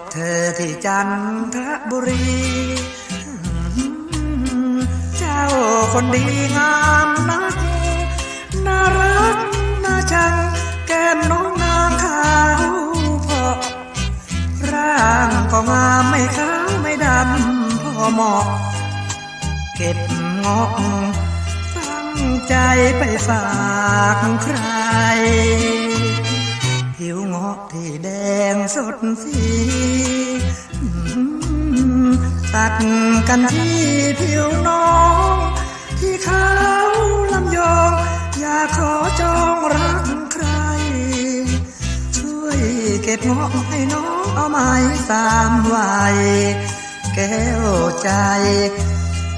บเธอที่จันทบุรี เจ้าคนดีงามนักน่ารักน่าชัง แก้มน้องนางขาวพราะร่างก็งามไม่ขาวไม่ดำพอเหมาะ เก็บงาะตั้งใจไปฝากใคร ที่แดงสดสีตัดกันที่ผิวน้อง ที่เขาลำยอง อยากขอจองรักใคร ช่วยเก็บงาะให้น้องเอาไม้สามไว้แก้วใจ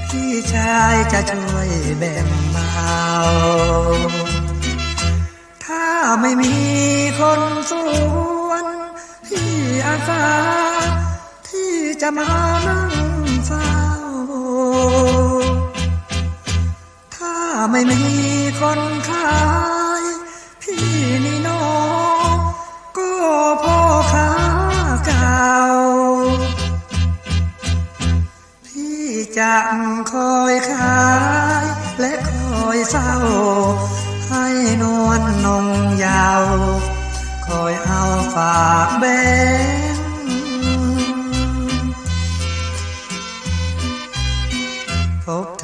พี่ชายจะช่วยแบ่งเบา อาสาที่จะมานั่งเฝ้า ถ้าไม่มีคนขาย พี่นี่น้องก็พ่อค้าเก่า พี่จะคอยขาย และคอยเศร้า ให้นวลนงยาว คอยเอาฝากแบ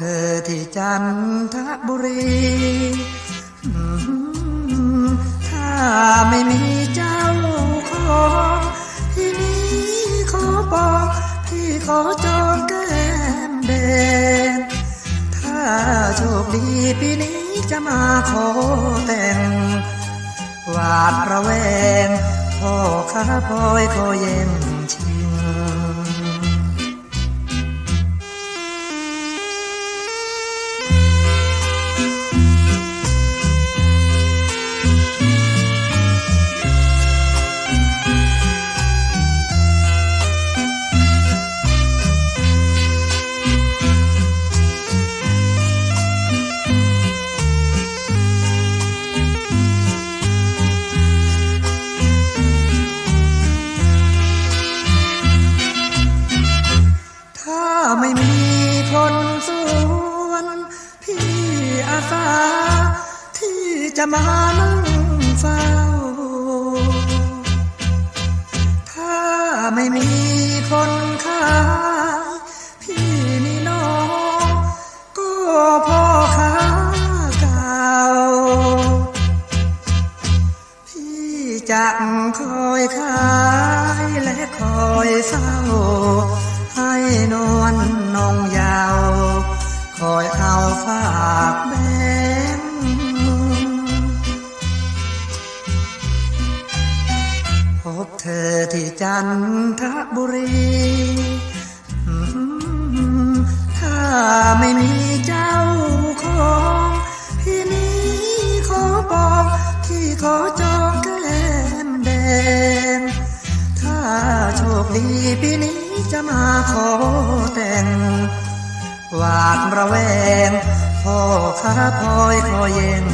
เธอที่จันทบุรีถ้าไม่มีเจ้าของที่นี้ขอบอกพี่ขอจองแก้มแดงถ้าโชคดีปีนี้จะมาขอแต่งหวาดระแวงพ่อข้าพลอยขอเย็น จะมานั่งเฝ้า ถ้าไม่มีคนขาพี่นี่น้องก็พ่อค้าเก่า พี่จะคอยขายและคอยเศร้า ให้นวลนงยาว คอยเอาฝากแบ เธอที่จันทบุรีถ้าไม่มีเจ้าของพี่นี้ขอบอกที่ขอจองแก้มแดงถ้าโชคดีปีนี้จะมาขอแต่งหวาดระแวงพ่อข้าพลอยขอเย็น